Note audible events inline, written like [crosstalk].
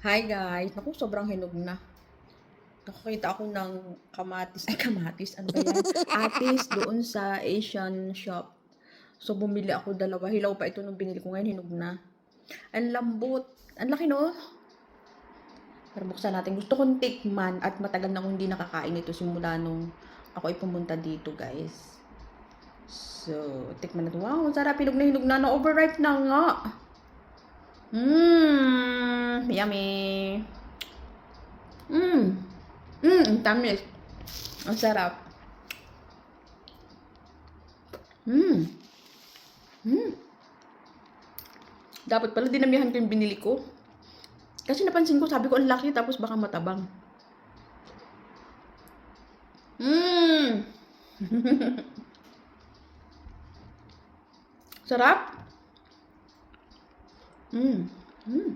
Hi guys! Naku, sobrang hinog na. Nakakita ako ng kamatis, ay kamatis, ano ba yan? [laughs] Atis doon sa Asian shop. So, bumili ako dalawa. Hilaw pa ito nung binili ko ngayon, hinog na. Ang lambot. Ang laki, no? Pero buksan natin. Gusto kong tikman at matagal na akong hindi nakakain ito simula nung ako ay pumunta dito, guys. So, tikman natin. Wow, sarap. Hinog na hinog na. Na-overripe na nga. Mmm, yummy. Mmm. Mmm, ang tamis. Ang sarap. Mmm. Mmm. Dapat pala dinamihan ko yung binili ko. Kasi napansin ko, sabi ko ang laki tapos baka matabang. Mmm. [laughs] Sarap. Mmm. Mmm.